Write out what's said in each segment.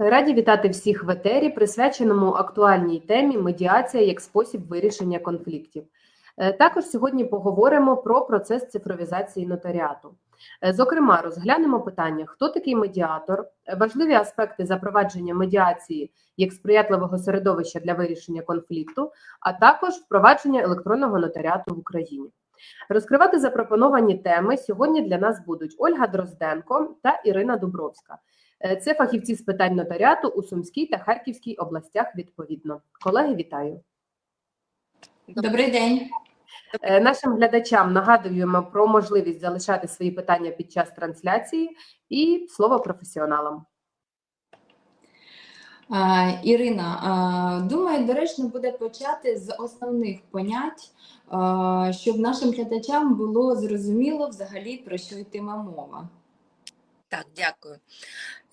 Раді вітати всіх в етері, присвяченому актуальній темі медіація як спосіб вирішення конфліктів. Е, Також сьогодні поговоримо про процес цифровізації нотаріату. Е, Зокрема, розглянемо питання, хто такий медіатор, е, важливі аспекти запровадження медіації як сприятливого середовища для вирішення конфлікту, а також впровадження електронного нотаріату в Україні. Розкривати запропоновані теми сьогодні для нас будуть Ольга Дрозденко та Ірина Дубровська. Е, Це фахівці з питань нотаріату у Сумській та Харківській областях відповідно. Колеги, вітаю. Добрий день. Е, Нашим глядачам нагадуємо про можливість залишати свої питання під час трансляції і слово професіоналам. Ірина, думаю, доречно буде почати з основних понять, щоб нашим глядачам було зрозуміло взагалі про що йтиме мова. Так, дякую.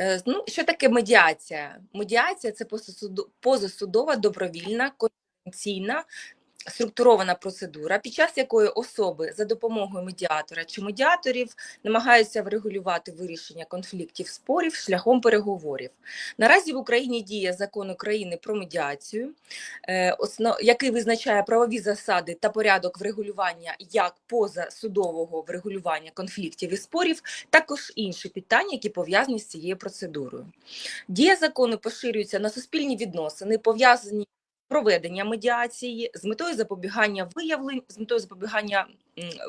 Е, Ну, що таке медіація? Медіація це позасудова, добровільна, конфіденційна, структурована процедура, під час якої особи за допомогою медіатора чи медіаторів намагаються врегулювати вирішення конфліктів спорів шляхом переговорів. Наразі в Україні діє закон України про медіацію, е, який визначає правові засади та порядок врегулювання як позасудового врегулювання конфліктів і спорів, також інші питання, які пов'язані з цією процедурою. Дія закону поширюється на суспільні відносини, пов'язані з проведенням медіації з метою запобігання виявлень, з метою запобігання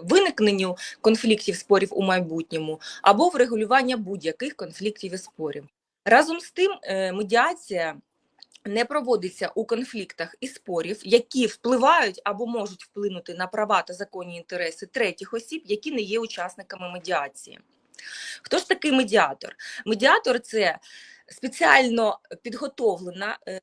виникненню конфліктів спорів у майбутньому або врегулювання будь-яких конфліктів і спорів. Разом з тим, е, медіація не проводиться у конфліктах і спорів, які впливають або можуть вплинути на права та законні інтереси третіх осіб, які не є учасниками медіації. Хто ж такий медіатор? Медіатор це спеціально підготовлена, е,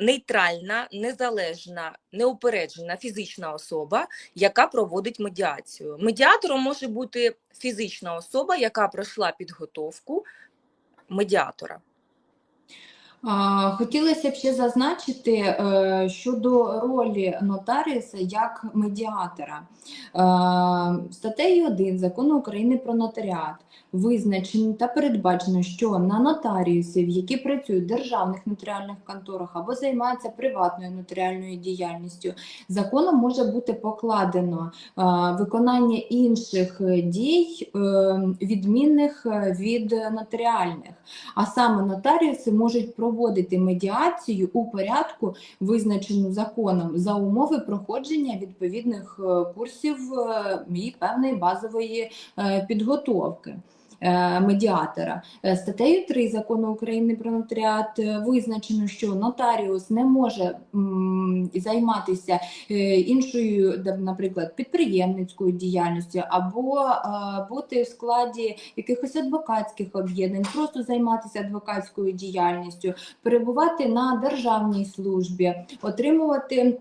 нейтральна, незалежна, неупереджена фізична особа, яка проводить медіацію. Медіатором може бути фізична особа, яка пройшла підготовку медіатора. Хотілося б ще зазначити е, щодо ролі нотаріуса як медіатора. Е, Статтею 1 закону України про нотаріат визначено та передбачено, що на нотаріусів, які працюють в державних нотаріальних конторах або займаються приватною нотаріальною діяльністю, законом може бути покладено е, виконання інших е, дій, е, відмінних від нотаріальних. А саме нотаріуси можуть проводити медіацію у порядку, визначену законом, за умови проходження відповідних курсів і певної базової підготовки. Е, Медіатора Е, статтею 3 закону України про нотаріат е, визначено, що нотаріус не може займатися іншою, наприклад, підприємницькою діяльністю або бути в складі якихось адвокатських об'єднань, просто займатися адвокатською діяльністю, перебувати на державній службі, отримувати.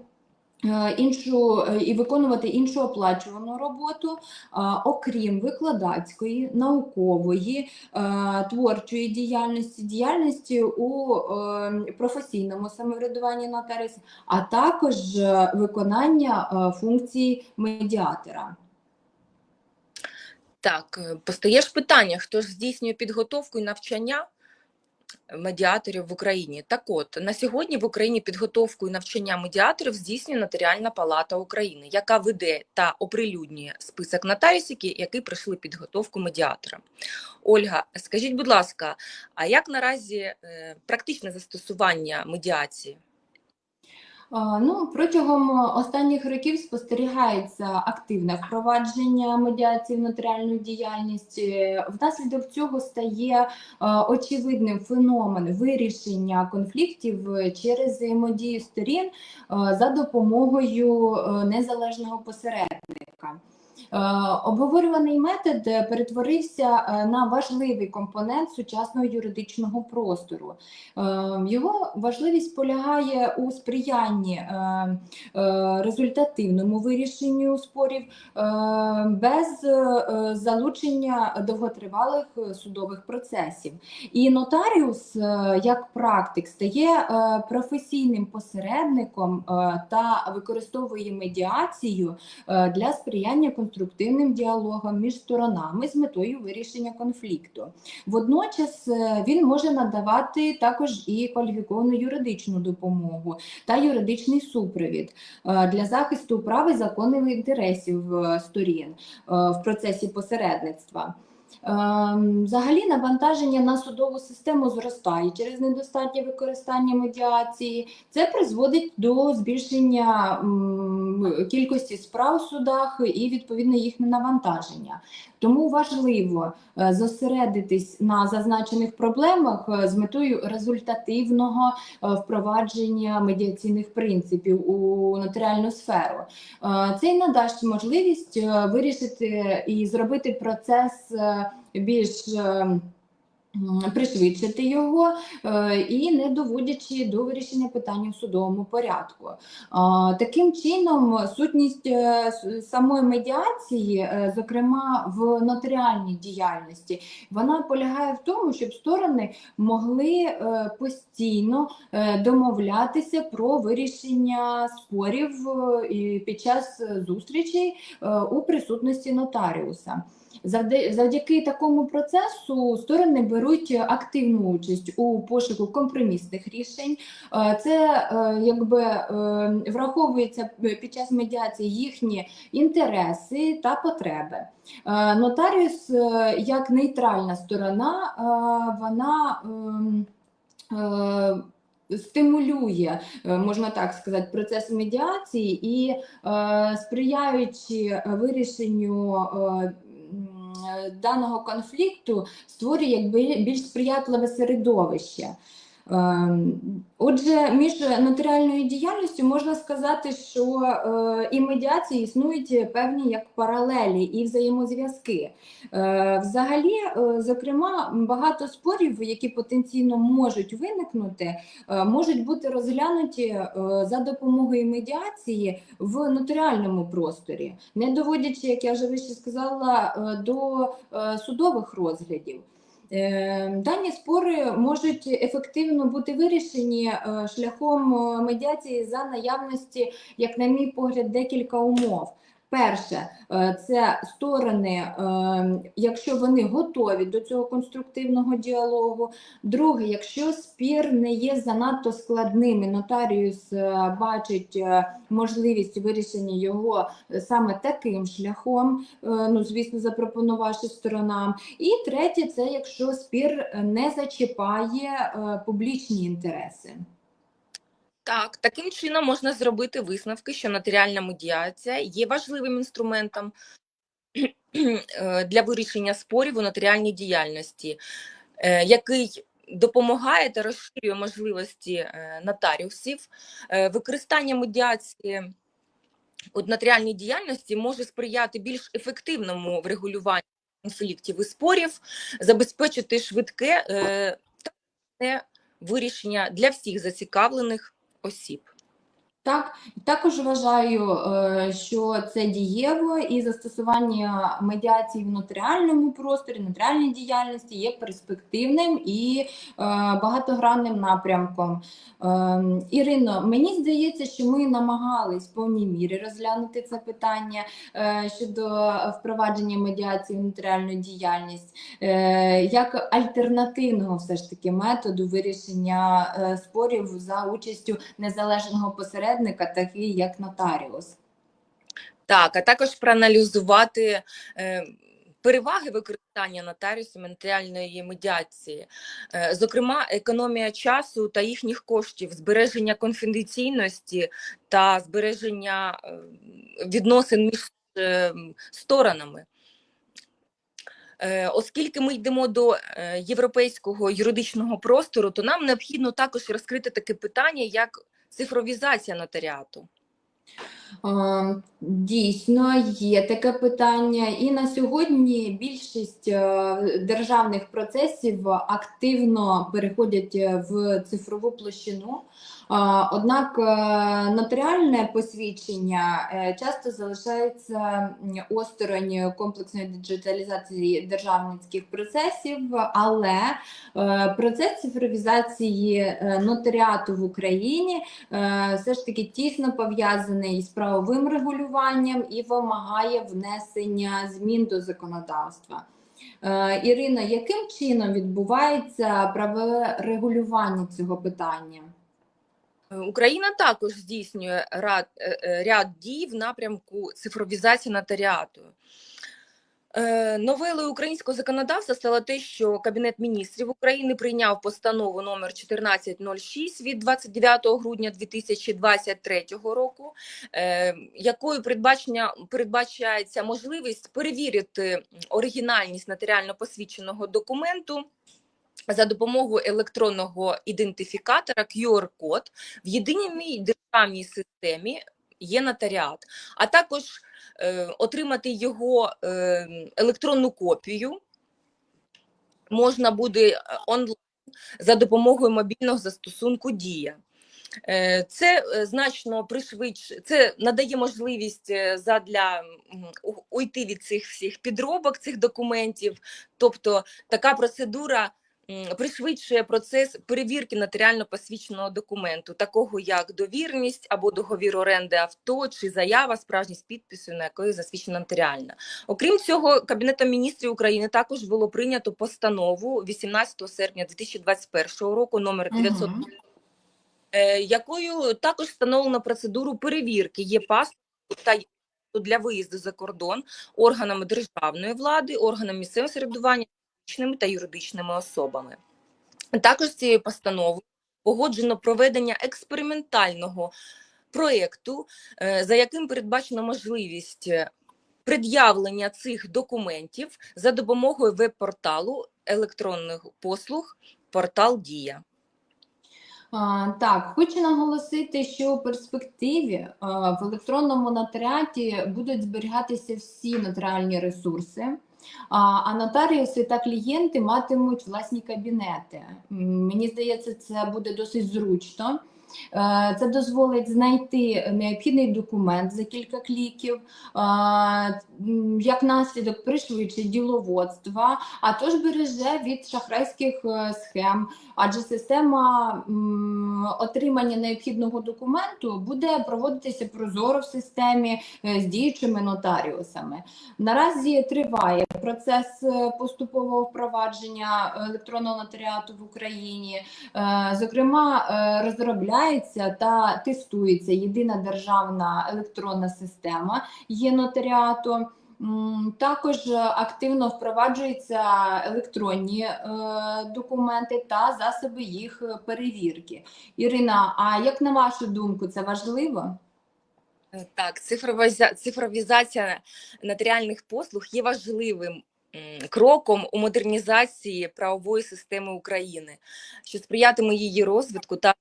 Е, Іншу е, і виконувати іншу оплачувану роботу, окрім викладацької, наукової, е, творчої діяльності, діяльності у е, професійному самоврядуванні нотаріуса, а також е, виконання е, функцій медіатора. Так, е, постає ж питання, хто ж здійснює підготовку і навчання медіаторів в Україні. Так от, на сьогодні в Україні підготовку і навчання медіаторів здійснює Нотаріальна палата України, яка веде та оприлюднює список нотаріусів, які- пройшли підготовку медіатора. Ольга, скажіть, будь ласка, а як наразі е, практичне застосування медіації? Ну, протягом останніх років спостерігається активне впровадження медіації в нотаріальну діяльність. Внаслідок цього стає очевидним феномен вирішення конфліктів через взаємодію сторін за допомогою е, незалежного посередника. Е, Обговорюваний метод е, перетворився е, на важливий компонент сучасного юридичного простору. Його важливість полягає у сприянні результативному вирішенню спорів без залучення довготривалих судових процесів. І нотаріус, як практик, стає професійним посередником та використовує медіацію для сприяння консультації конструктивним діалогом між сторонами з метою вирішення конфлікту. Водночас е, він може надавати також і кваліфіковану юридичну допомогу та юридичний супровід е, для захисту прав і законних інтересів е, сторін в процесі посередництва. Ем, Взагалі навантаження на судову систему зростає через недостатнє використання медіації. Це призводить до збільшення кількості справ в судах і відповідно їхнє навантаження. Тому важливо е, зосередитись на зазначених проблемах е, з метою результативного е, впровадження медіаційних принципів у нотаріальну сферу. Це й надасть можливість вирішити і зробити процес більш е, м, пришвидшити його е, і не доводячи до вирішення питання в судовому порядку. Таким чином, сутність е, самої медіації, е, зокрема в нотаріальній діяльності, вона полягає в тому, щоб сторони могли постійно домовлятися про вирішення спорів під час зустрічей у присутності нотаріуса. Завдяки такому процесу сторони беруть активну участь у пошуку компромісних рішень. Е, Це е, якби е, враховується під час медіації їхні інтереси та потреби. Нотаріус, як нейтральна сторона, вона ем, стимулює, можна так сказати, процес медіації і сприяючи вирішенню даного конфлікту, створює якби більш сприятливе середовище. Ем, Отже, між нотаріальною діяльністю можна сказати, що е, і медіації існують певні як паралелі і взаємозв'язки. Е, Взагалі, е, зокрема, багато спорів, які потенційно можуть виникнути, можуть бути розглянуті за допомогою медіації в нотаріальному просторі, не доводячи, як я вже вище сказала, до судових розглядів. Е, Дані спори можуть ефективно бути вирішені е, шляхом е, медіації за наявності, як на мій погляд, декілька умов. Перше, е, це сторони, е, якщо вони готові до цього конструктивного діалогу. Друге, якщо спір не є занадто складним, і нотаріус е, бачить можливість вирішення його саме таким шляхом, ну звісно, запропонувавши сторонам. І третє, це якщо спір не зачіпає публічні інтереси. Так, таким чином можна зробити висновки, що нотаріальна медіація є важливим інструментом е, для вирішення спорів у нотаріальній діяльності, е, який допомагає та розширює можливості е, нотаріусів. Використання медіації у нотаріальній діяльності може сприяти більш ефективному врегулюванню конфліктів і спорів, забезпечити швидке та вирішення для всіх зацікавлених осіб. Так, також вважаю, е, що це дієво і застосування медіації в нотаріальному просторі, нотаріальній діяльності є перспективним і е, багатогранним напрямком. Е, Ірино, мені здається, що ми намагались в повній мірі розглянути це питання е, щодо впровадження медіації в нотаріальну діяльність як альтернативного все ж таки методу вирішення спорів за участю незалежного посередника, такий як нотаріус. Так, а також проаналізувати е, переваги використання нотаріусами нотаріальної медіації, е, зокрема, економія часу та їхніх коштів, збереження конфіденційності та збереження е, відносин між сторонами. Оскільки ми йдемо до європейського юридичного простору, то нам необхідно також розкрити таке питання, як цифровізація нотаріату. Дійсно, є таке питання, і на сьогодні більшість е, державних процесів активно переходять е, в цифрову площину. Однак е, нотаріальне посвідчення часто залишається осторонь комплексної диджиталізації державницьких процесів, але процес цифровізації нотаріату в Україні все ж таки тісно пов'язаний з правовим регулюванням і вимагає внесення змін до законодавства. Е, Ірина, яким чином відбувається правове регулювання цього питання? Україна також здійснює е, е, ряд дій в напрямку цифровізації нотаріату. Е, Новелою українського законодавства стало те, що Кабінет міністрів України прийняв постанову номер 1406 від 29 грудня 2023 року, е, якою передбачається можливість перевірити оригінальність нотаріально посвідченого документу за допомогою електронного ідентифікатора QR-код в єдиній державній системі є нотаріат, а також е, отримати його е, електронну копію можна буде е, онлайн за допомогою мобільного застосунку Дія. Е, Це е, значно пришвидшує, це надає можливість задля уйти від цих всіх підробок цих документів. Тобто така процедура пришвидшує процес перевірки нотаріально посвідченого документу, такого як довірність або договір оренди авто чи заява справжність підпису, на якої засвідчена нотаріальна. Окрім цього, Кабінетом міністрів України також було прийнято постанову 18 серпня 2021 року номер 900 Мгм. е, якою також встановлено процедуру перевірки є паспорту та для виїзду за кордон органами державної влади, органами місцевого самоврядування, фізичними та юридичними особами. Також цією постановою погоджено проведення експериментального проєкту, е, за яким передбачено можливість е, пред'явлення цих документів за допомогою веб-порталу електронних послуг портал Дія. Так, хочу наголосити, що у перспективі в електронному нотаріаті будуть зберігатися всі нотаріальні ресурси, а нотаріуси та клієнти матимуть власні кабінети. Мені здається, це буде досить зручно. Е, Це дозволить знайти необхідний документ за кілька кліків, як наслідок пришвидшить діловодства, а тож береже від шахрайських е, схем, адже система отримання необхідного документу буде проводитися прозоро в системі е, з діючими нотаріусами. Наразі триває процес е, поступового впровадження електронного нотаріату в Україні. Е, Зокрема, е, розробляється та тестується єдина державна електронна система є нотаріату. Також активно впроваджуються електронні е, документи та засоби їх перевірки. Ірина, а як на вашу думку, це важливо? Е, Так, цифровіза- цифровізація нотаріальних послуг є важливим кроком у модернізації правової системи України, що сприятиме її розвитку та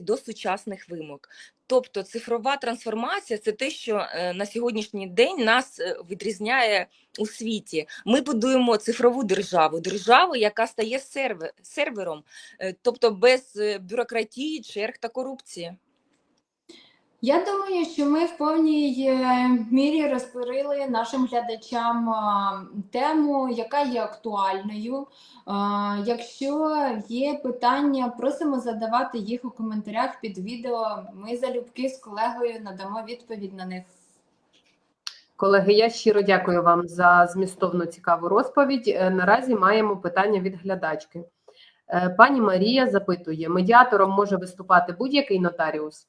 до сучасних вимог. Тобто цифрова трансформація це те, що е, на сьогоднішній день нас е, відрізняє у світі. Ми будуємо цифрову державу, державу, яка стає серве- сервером, е, тобто без бюрократії, черг та корупції. Я думаю, що ми в повній е, мірі розкрили нашим глядачам тему, яка є актуальною. Якщо є питання, просимо задавати їх у коментарях під відео. Ми залюбки з колегою надамо відповідь на них. Колеги, я щиро дякую вам за змістовну цікаву розповідь. Е, Наразі маємо питання від глядачки. Е, Пані Марія запитує: медіатором може виступати будь-який нотаріус?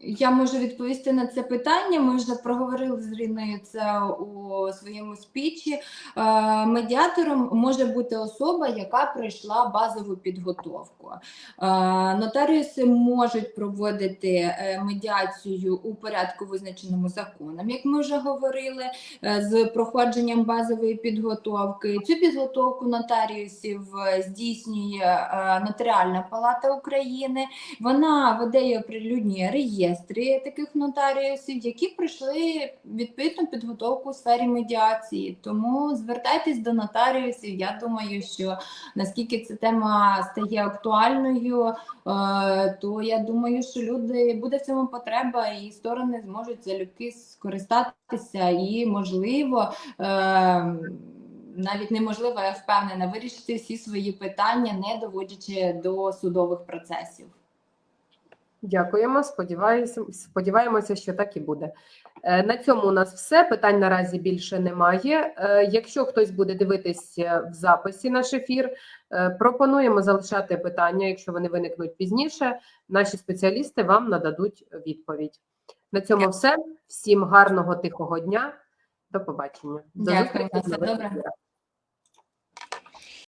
Я можу відповісти на це питання. Ми вже проговорили з Ріною це у своєму спічі. Е, Медіатором може бути особа, яка пройшла базову підготовку. Е, Нотаріуси можуть проводити е, медіацію у порядку, визначеному законом, як ми вже говорили, з проходженням базової підготовки. Цю підготовку нотаріусів здійснює Нотаріальна палата України. Вона веде і оприлюднює реєстри таких нотаріусів, які пройшли відповідну підготовку у сфері медіації. Тому звертайтесь до нотаріусів. Я думаю, що наскільки ця тема стає актуальною, е, то я думаю, що люди буде в цьому потреба, і сторони зможуть залюбки скористатися і можливо. е, Навіть неможливо, я впевнена, вирішити всі свої питання, не доводячи до судових процесів. Дякуємо. Сподіваюся, сподіваємося, що так і буде. Е, На цьому у нас все. Питань наразі більше немає. Е, Якщо хтось буде дивитись е, в записі наш ефір, пропонуємо залишати питання. Якщо вони виникнуть пізніше, наші спеціалісти вам нададуть відповідь. На цьому все. Всім гарного тихого дня. До побачення. До Дякую, зустрічі добре.